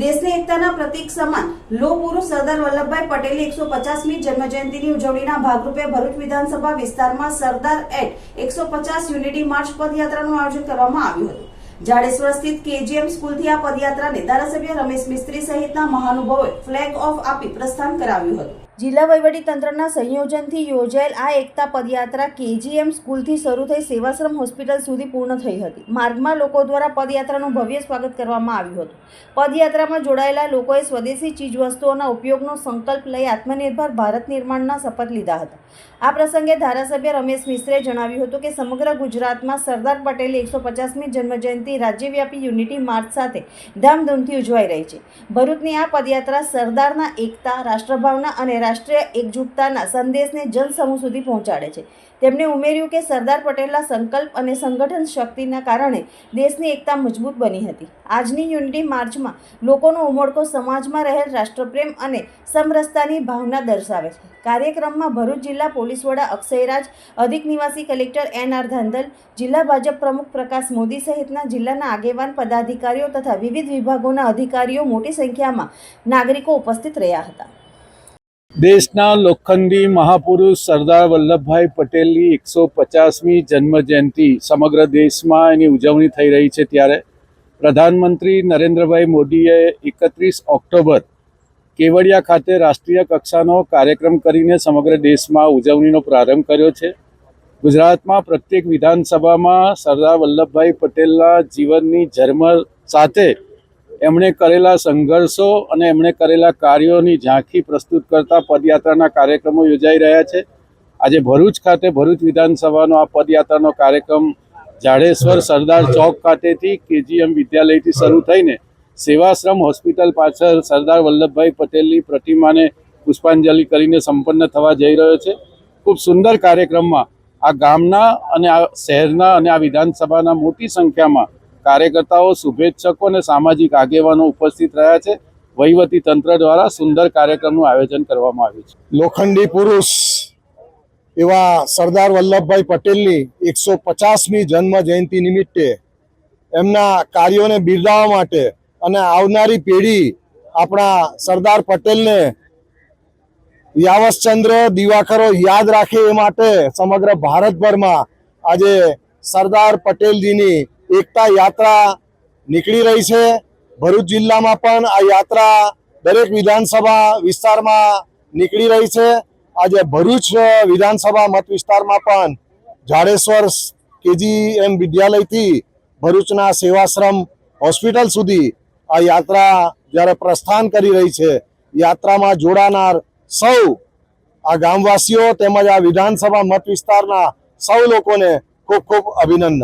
દેશની એકતાના પ્રતીક સમાન લોહ પુરુષ સરદાર વલ્લભભાઈ પટેલની એકસો પચાસમી જન્મજયંતિની ઉજવણીના ભાગરૂપે ભરૂચ વિધાનસભા વિસ્તારમાં સરદાર એટ એકસો પચાસ યુનિટી માર્ચ પદયાત્રાનું આયોજન કરવામાં આવ્યું હતું. જાડેશ્વર સ્થિત કેજીએમ સ્કૂલથી આ પદયાત્રાને ધારાસભ્ય રમેશ મિસ્ત્રી સહિતના મહાનુભાવોએ ફ્લેગ ઓફ આપી પ્રસ્થાન કરાવ્યું હતું. જિલ્લા વહીવટી તંત્રના સંયોજનથી યોજાયેલ આ એકતા પદયાત્રા કેજીએમ સ્કૂલથી શરૂ થઈ સેવાશ્રમ હોસ્પિટલ સુધી પૂર્ણ થઈ હતી. માર્ગમાં લોકો દ્વારા પદયાત્રાનું ભવ્ય સ્વાગત કરવામાં આવ્યું હતું. પદયાત્રામાં જોડાયેલા લોકોએ સ્વદેશી ચીજવસ્તુઓના ઉપયોગનો સંકલ્પ લઈ આત્મનિર્ભર ભારત નિર્માણના શપથ લીધા હતા. આ પ્રસંગે ધારાસભ્ય રમેશ મિશ્રે જણાવ્યું હતું કે સમગ્ર ગુજરાતમાં સરદાર પટેલની એકસો પચાસમી જન્મજયંતિ રાજ્યવ્યાપી યુનિટી માર્ચ સાથે ધામધૂમથી ઉજવાઈ રહી છે. ભરૂચની આ પદયાત્રા સરદારના એકતા, રાષ્ટ્રભાવના અને રાષ્ટ્રીય એકજૂટતાના સંદેશને જનસમૂહ સુધી પહોંચાડે છે. તેમણે ઉમેર્યું કે સરદાર પટેલના સંકલ્પ અને સંગઠન શક્તિના કારણે દેશની એકતા મજબૂત બની હતી. આજની યુનિટી માર્ચમાં લોકોનો ઉમળકો સમાજમાં રહેલ રાષ્ટ્રપ્રેમ અને સમરસતાની ભાવના દર્શાવે છે. કાર્યક્રમમાં ભરૂચ જિલ્લા પોલીસ વડા અક્ષયરાજ, અધિક નિવાસી કલેક્ટર એન આર ધાંધલ, જિલ્લા ભાજપ પ્રમુખ પ્રકાશ મોદી સહિતના જિલ્લાના આગેવાન પદાધિકારીઓ તથા વિવિધ વિભાગોના અધિકારીઓ મોટી સંખ્યામાં નાગરિકો ઉપસ્થિત રહ્યા હતા. દેશના લોખંડી મહાપુરુષ સરદાર વલ્લભભાઈ પટેલની એકસો પચાસમી જન્મજયંતિ સમગ્ર દેશમાં એની ઉજવણી થઈ રહી છે ત્યારે પ્રધાનમંત્રી નરેન્દ્રભાઈ મોદીએ એકત્રીસ ઓક્ટોબર કેવડિયા ખાતે રાષ્ટ્રીય કક્ષાનો કાર્યક્રમ કરીને સમગ્ર દેશમાં ઉજવણીનો પ્રારંભ કર્યો છે. ગુજરાતમાં પ્રત્યેક વિધાનસભામાં સરદાર વલ્લભભાઈ પટેલના જીવનની ઝરમર સાથે એમણે કરેલા સંઘર્ષો અને એમણે કરેલા કાર્યોની ઝાંખી પ્રસ્તુત કરતા પદયાત્રાના કાર્યક્રમો યોજાઈ રહ્યા છે. આજે ભરૂચ ખાતે ભરૂચ વિધાનસભાનો આ પદયાત્રાનો કાર્યક્રમ જાડેશ્વર સરદાર ચોક ખાતેથી કેજીએમ વિદ્યાલયથી શરૂ થઈને સેવાશ્રમ હોસ્પિટલ પાછળ સરદાર વલ્લભભાઈ પટેલની પ્રતિમાને પુષ્પાંજલિ કરીને સંપન્ન થવા જઈ રહ્યો છે. ખૂબ સુંદર કાર્યક્રમમાં આ ગામના અને આ શહેરના અને આ વિધાનસભાના મોટી સંખ્યામાં કાર્યકર્તાઓ, શુભેચ્છકો અને સામાજિક આગેવાનો ઉપસ્થિત રહ્યા છે. વહીવટી તંત્ર દ્વારા સુંદર કાર્યક્રમનું આયોજન કરવામાં આવ્યું છે. લોખંડી પુરુષ એવા સરદાર વલ્લભભાઈ પટેલની એકસો પચાસમી જન્મ જયંતિ નિમિત્તે એમના કાર્યોને બિરદાવવા માટે અને આવનારી પેઢી આપણા સરદાર પટેલને યાવશચંદ્ર દિવાકરો યાદ રાખે એ માટે સમગ્ર ભારતભરમાં આજે સરદાર પટેલજીની એકતા યાત્રા નીકળી રહી છે. ભરૂચ જિલ્લામાં પણ આ યાત્રા દરેક વિધાનસભા વિસ્તારમાં નીકળી રહી છે. આજે ભરૂચ વિધાનસભા મત વિસ્તારમાં પણ જાડેશ્વર કેજી એમ વિદ્યાલયથી ભરૂચના સેવાશ્રમ હોસ્પિટલ સુધી આ યાત્રા જ્યારે પ્રસ્થાન કરી રહી છે, યાત્રામાં જોડાનાર સૌ આ ગામવાસીઓ તેમજ આ વિધાનસભા મત વિસ્તારના સૌ લોકોને ખૂબ ખૂબ અભિનંદન.